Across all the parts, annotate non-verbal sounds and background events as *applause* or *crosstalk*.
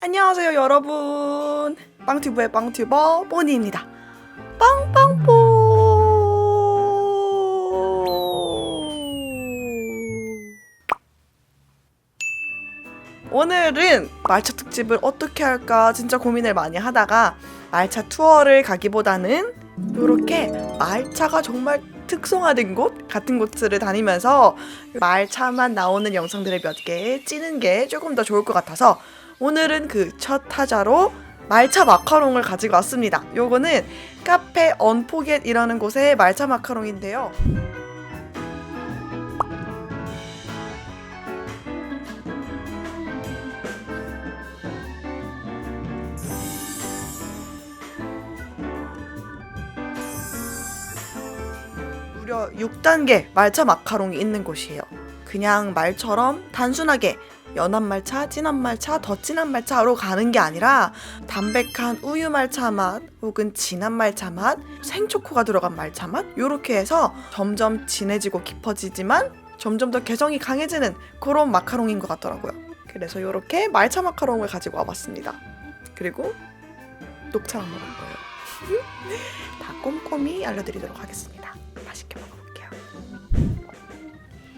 안녕하세요 여러분. 빵튜브의 빵튜버 뽀니입니다. 빵빵뽀. 오늘은 말차 특집을 어떻게 할까 진짜 고민을 많이 하다가 말차 투어를 가기보다는 이렇게 말차가 정말 특성화된 곳 같은 곳들을 다니면서 말차만 나오는 영상들을 몇 개 찌는 게 조금 더 좋을 것 같아서 오늘은 그 첫 타자로 말차 마카롱을 가지고 왔습니다. 요거는 카페 언포겟이라는 곳의 말차 마카롱인데요. 무려 6단계 말차 마카롱이 있는 곳이에요. 그냥 말처럼 단순하게 연한 말차, 진한 말차, 더 진한 말차로 가는 게 아니라 담백한 우유 말차 맛 혹은 진한 말차 맛, 생초코가 들어간 말차 맛 이렇게 해서 점점 진해지고 깊어지지만 점점 더 개성이 강해지는 그런 마카롱인 것 같더라고요. 그래서 이렇게 말차 마카롱을 가지고 와봤습니다. 그리고 녹차만 먹을 거예요. *laughs* 다 꼼꼼히 알려드리도록 하겠습니다. 맛있게 먹어볼게요.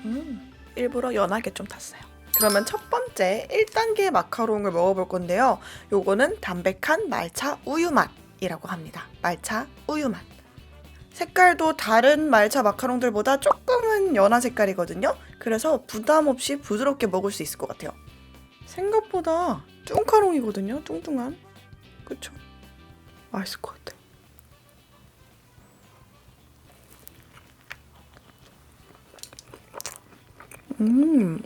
음, 일부러 연하게 좀 탔어요. 그러면 첫 번째 1단계 마카롱을 먹어볼 건데요. 요거는 담백한 말차 우유 맛이라고 합니다. 말차 우유 맛. 색깔도 다른 말차 마카롱들보다 조금은 연한 색깔이거든요. 그래서 부담 없이 부드럽게 먹을 수 있을 것 같아요. 생각보다 뚱카롱이거든요. 뚱뚱한. 그쵸? 맛있을 것 같아요. 음.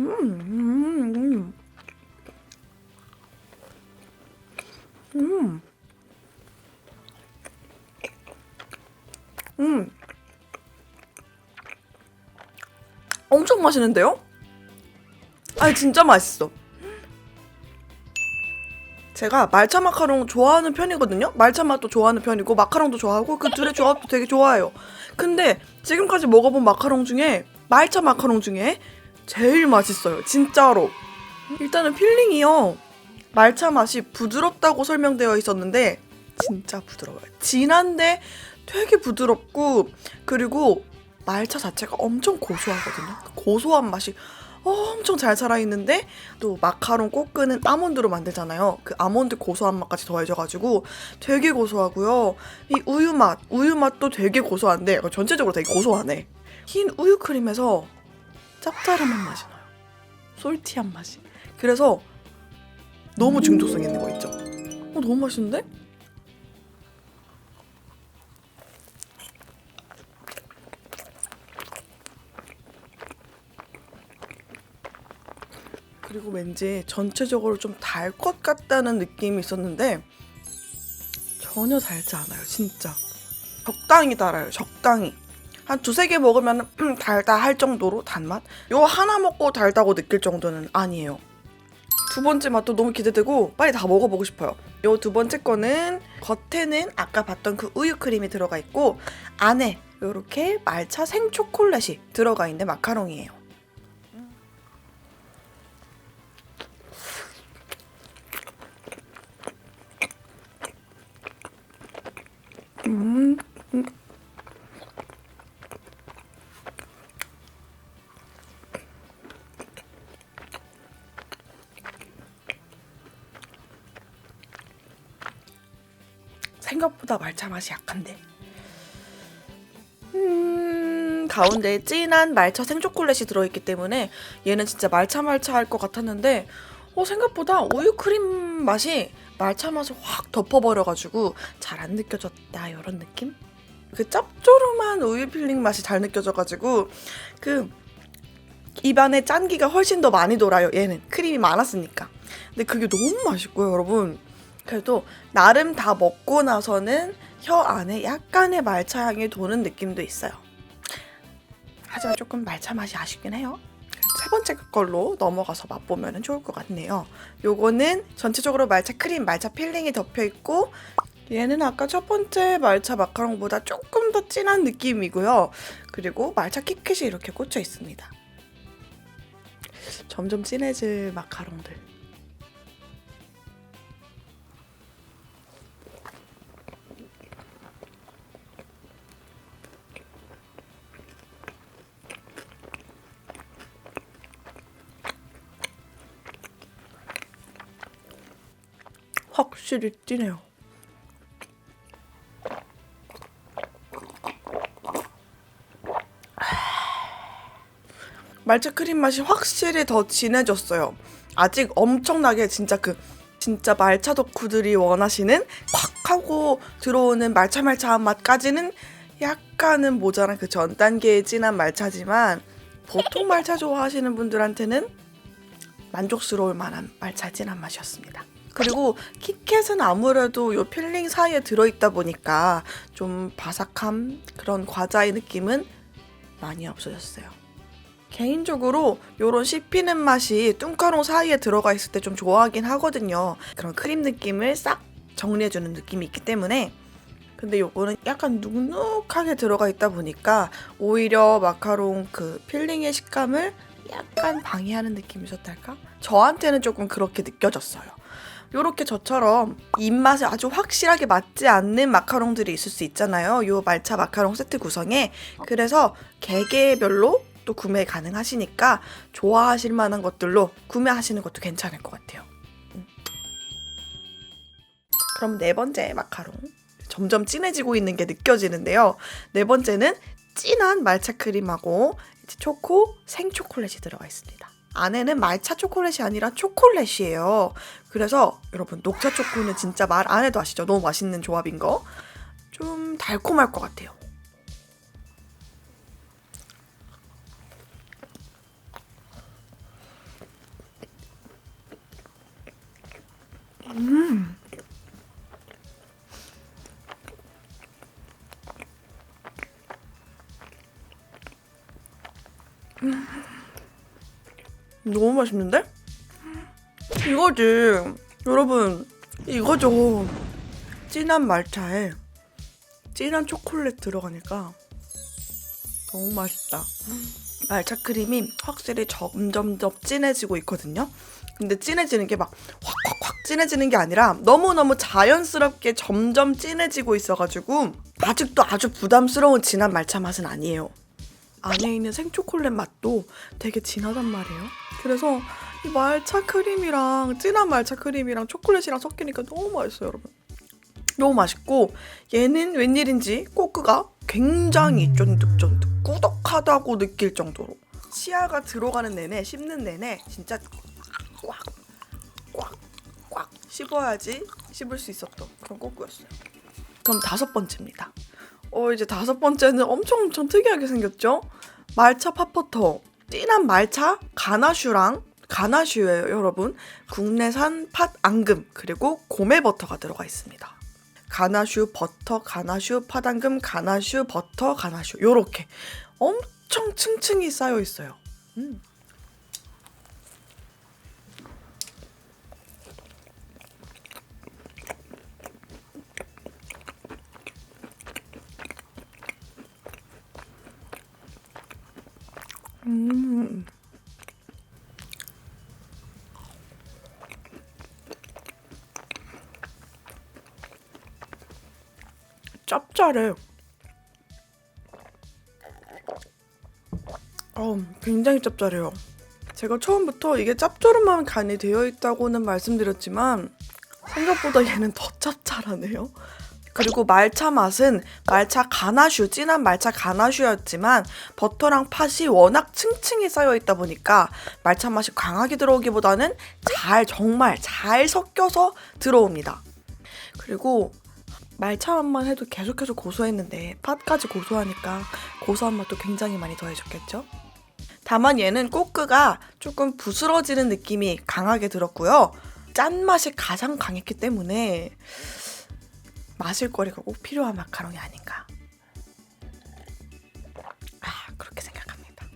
음, 음, 음. 엄청 맛있는데요? 아니, 진짜 맛있어. 제가 말차 마카롱 좋아하는 편이거든요? 말차 맛도 좋아하는 편이고, 마카롱도 좋아하고, 그 둘의 조합도 되게 좋아해요. 근데 지금까지 먹어본 마카롱 중에, 말차 마카롱 중에 제일 맛있어요. 진짜로. 일단은 필링이요. 말차 맛이 부드럽다고 설명되어 있었는데 진짜 부드러워요. 진한데 되게 부드럽고 그리고 말차 자체가 엄청 고소하거든요. 그 고소한 맛이 엄청 잘 살아있는데 또 마카롱 꼬끄는 아몬드로 만들잖아요. 그 아몬드 고소한 맛까지 더해져가지고 되게 고소하고요. 이 우유 맛, 우유 맛도 되게 고소한데 전체적으로 되게 고소하네. 흰 우유 크림에서 짭짤한 맛이 나요. 솔티한 맛이. 그래서 너무 중독성 있는 거 있죠. 어 너무 맛있는데? 그리고 왠지 전체적으로 좀 달 것 같다는 느낌이 있었는데 전혀 달지 않아요, 진짜. 적당히 달아요, 적당히. 한 두세 개 먹으면 *clears throat* 달다 할 정도로 단맛? 요 하나 먹고 달다고 느낄 정도는 아니에요. 두 번째 맛도 너무 기대되고 빨리 다 먹어보고 싶어요. 요 두 번째 거는 겉에는 아까 봤던 그 우유 크림이 들어가 있고 안에 요렇게 말차 생초콜릿이 들어가 있는 마카롱이에요. 음, 음. 생각보다 말차 맛이 약한데. 음, 가운데 진한 말차 생초콜릿이 들어있기 때문에 얘는 진짜 말차 말차 할 것 같았는데 어, 생각보다 우유 크림 맛이 말차 맛을 확 덮어버려가지고 잘 안 느껴졌다 이런 느낌? 그 짭조름한 우유 필링 맛이 잘 느껴져가지고 그 입안에 짠기가 훨씬 더 많이 돌아요 얘는 크림이 많았으니까 근데 그게 너무 맛있고요 여러분 그래도 나름 다 먹고 나서는 혀 안에 약간의 말차 향이 도는 느낌도 있어요. 하지만 조금 말차 맛이 아쉽긴 해요. 세 번째 걸로 넘어가서 맛보면 좋을 것 같네요. 요거는 전체적으로 말차 크림, 말차 필링이 덮여 있고 얘는 아까 첫 번째 말차 마카롱보다 조금 더 진한 느낌이고요. 그리고 말차 키캣이 이렇게 꽂혀 있습니다. 점점 진해질 마카롱들. 확실히 진해요. 말차 크림 맛이 확실히 더 진해졌어요. 아직 엄청나게 진짜 그 진짜 말차 덕후들이 원하시는 콱 하고 들어오는 말차 말차한 맛까지는 약간은 모자란 그 전 단계의 진한 말차지만 보통 말차 좋아하시는 분들한테는 만족스러울 만한 말차 진한 맛이었습니다. 그리고 키캣은 아무래도 요 필링 사이에 들어있다 보니까 좀 바삭함 그런 과자의 느낌은 많이 없어졌어요. 개인적으로 요런 씹히는 맛이 뚱카롱 사이에 들어가 있을 때 좀 좋아하긴 하거든요. 그런 크림 느낌을 싹 정리해주는 느낌이 있기 때문에 근데 요거는 약간 눅눅하게 들어가 있다 보니까 오히려 마카롱 그 필링의 식감을 약간 방해하는 느낌이셨달까? 저한테는 조금 그렇게 느껴졌어요. 요렇게 저처럼 입맛에 아주 확실하게 맞지 않는 마카롱들이 있을 수 있잖아요. 요 말차 마카롱 세트 구성에. 그래서 개개별로 또 구매 가능하시니까 좋아하실 만한 것들로 구매하시는 것도 괜찮을 것 같아요. 음. 그럼 네 번째 마카롱. 점점 진해지고 있는 게 느껴지는데요. 네 번째는 진한 말차 크림하고 초코 생초콜릿이 들어가 있습니다. 안에는 말차 초콜릿이 아니라 초콜릿이에요. 그래서 여러분 녹차 초코는 진짜 말 안 해도 아시죠? 너무 맛있는 조합인 거. 좀 달콤할 것 같아요. 너무 맛있는데? 이거지. 여러분, 이거죠. 진한 말차에 진한 초콜릿 들어가니까 너무 맛있다. 말차 크림이 확실히 점점 더 진해지고 있거든요. 근데 진해지는 게 막 확확확 진해지는 게 아니라 너무너무 자연스럽게 점점 진해지고 있어가지고 아직도 아주 부담스러운 진한 말차 맛은 아니에요. 안에 있는 생초콜릿 맛도 되게 진하단 말이에요. 그래서 이 말차 크림이랑 진한 말차 크림이랑 초콜릿이랑 섞이니까 너무 맛있어요, 여러분. 너무 맛있고 얘는 웬일인지 꼬끄가 굉장히 쫀득쫀득 꾸덕하다고 느낄 정도로 치아가 들어가는 내내 씹는 내내 진짜 꽉꽉꽉 씹어야지 씹을 수 있었던 그런 꼬끄였어요. 그럼 다섯 번째입니다. 어 이제 다섯 번째는 엄청 엄청 특이하게 생겼죠? 말차 팥버터. 진한 말차 가나슈랑 가나슈예요 여러분. 국내산 팥 앙금 그리고 고메 버터가 들어가 있습니다. 가나슈 버터 가나슈 팥앙금 가나슈 버터 가나슈. 요렇게 엄청 층층이 쌓여 있어요. 음. 음. 짭짤해. 어, 굉장히 짭짤해요. 제가 처음부터 이게 짭조름한 간이 되어 있다고는 말씀드렸지만 생각보다 얘는 더 짭짤하네요. 그리고 말차 맛은 말차 가나슈, 진한 말차 가나슈였지만 버터랑 팥이 워낙 층층이 쌓여 있다 보니까 말차 맛이 강하게 들어오기보다는 잘, 정말 잘 섞여서 들어옵니다. 그리고 말차 맛만 해도 계속해서 고소했는데 팥까지 고소하니까 고소한 맛도 굉장히 많이 더해졌겠죠? 다만 얘는 꼬끄가 조금 부스러지는 느낌이 강하게 들었고요. 짠맛이 가장 강했기 때문에 마실 거리가 꼭 필요한 마카롱이 아닌가. 아, 그렇게 생각합니다.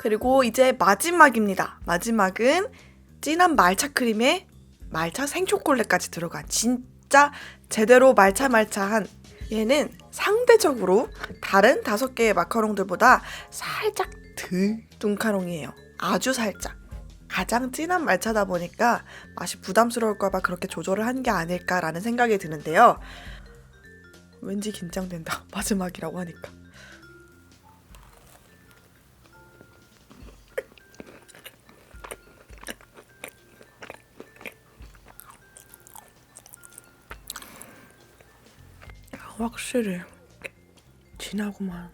그리고 이제 마지막입니다. 마지막은 진한 말차 크림에 말차 생초콜릿까지 들어간 진짜 제대로 말차 말차한 얘는 상대적으로 다른 다섯 개의 마카롱들보다 살짝 덜 뚱카롱이에요. 아주 살짝 가장 진한 말차다 보니까 맛이 부담스러울까봐 그렇게 조절을 한 게 아닐까라는 생각이 드는데요. 왠지 긴장된다. *laughs* 마지막이라고 하니까. 확실히 진하구만.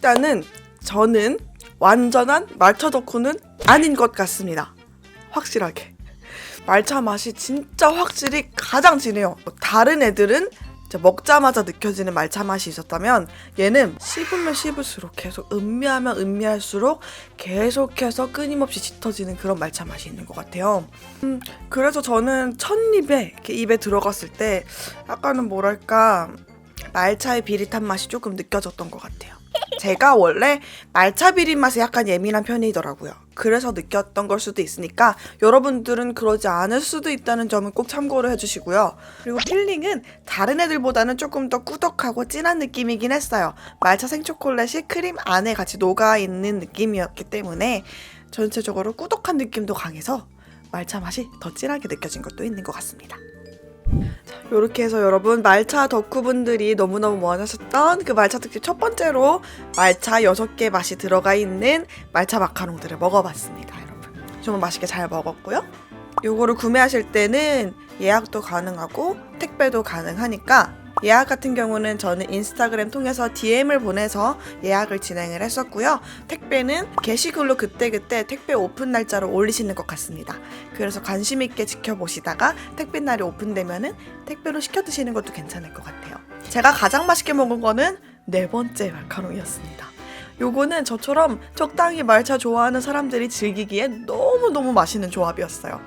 일단은 저는 완전한 말차 덕후는 아닌 것 같습니다. 확실하게. 말차 맛이 진짜 확실히 가장 진해요. 다른 애들은 먹자마자 느껴지는 말차 맛이 있었다면 얘는 씹으면 씹을수록 계속 음미하면 음미할수록 계속해서 끊임없이 짙어지는 그런 말차 맛이 있는 것 같아요. 음, 그래서 저는 첫 입에 입에 들어갔을 때 약간은 뭐랄까 말차의 비릿한 맛이 조금 느껴졌던 것 같아요. 제가 원래 말차 비린 맛에 약간 예민한 편이더라고요. 그래서 느꼈던 걸 수도 있으니까 여러분들은 그러지 않을 수도 있다는 점은 꼭 참고를 해주시고요. 그리고 필링은 다른 애들보다는 조금 더 꾸덕하고 진한 느낌이긴 했어요. 말차 생초콜릿이 크림 안에 같이 녹아있는 느낌이었기 때문에 전체적으로 꾸덕한 느낌도 강해서 말차 맛이 더 진하게 느껴진 것도 있는 것 같습니다. 이렇게 해서 여러분 말차 덕후분들이 너무너무 원하셨던 그 말차 특집 첫 번째로 말차 6개 맛이 들어가 있는 말차 마카롱들을 먹어봤습니다 여러분. 정말 맛있게 잘 먹었고요. 요거를 구매하실 때는 예약도 가능하고 택배도 가능하니까 예약 같은 경우는 저는 인스타그램 통해서 DM을 보내서 예약을 진행을 했었고요. 택배는 게시글로 그때그때 택배 오픈 날짜로 올리시는 것 같습니다. 그래서 관심 있게 지켜보시다가 택배 날이 오픈되면은 택배로 시켜 드시는 것도 괜찮을 것 같아요. 제가 가장 맛있게 먹은 거는 네 번째 마카롱이었습니다. 요거는 저처럼 적당히 말차 좋아하는 사람들이 즐기기에 너무너무 맛있는 조합이었어요.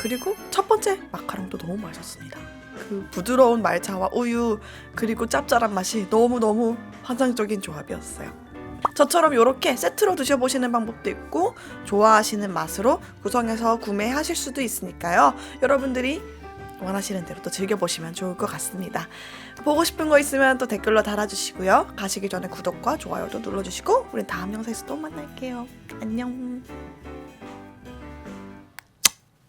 그리고 첫 번째 마카롱도 너무 맛있었습니다. 그 부드러운 말차와 우유 그리고 짭짤한 맛이 너무너무 환상적인 조합이었어요. 저처럼 이렇게 세트로 드셔보시는 방법도 있고 좋아하시는 맛으로 구성해서 구매하실 수도 있으니까요. 여러분들이 원하시는 대로 또 즐겨보시면 좋을 것 같습니다. 보고 싶은 거 있으면 또 댓글로 달아주시고요. 가시기 전에 구독과 좋아요도 눌러주시고 우리 다음 영상에서 또 만날게요. 안녕.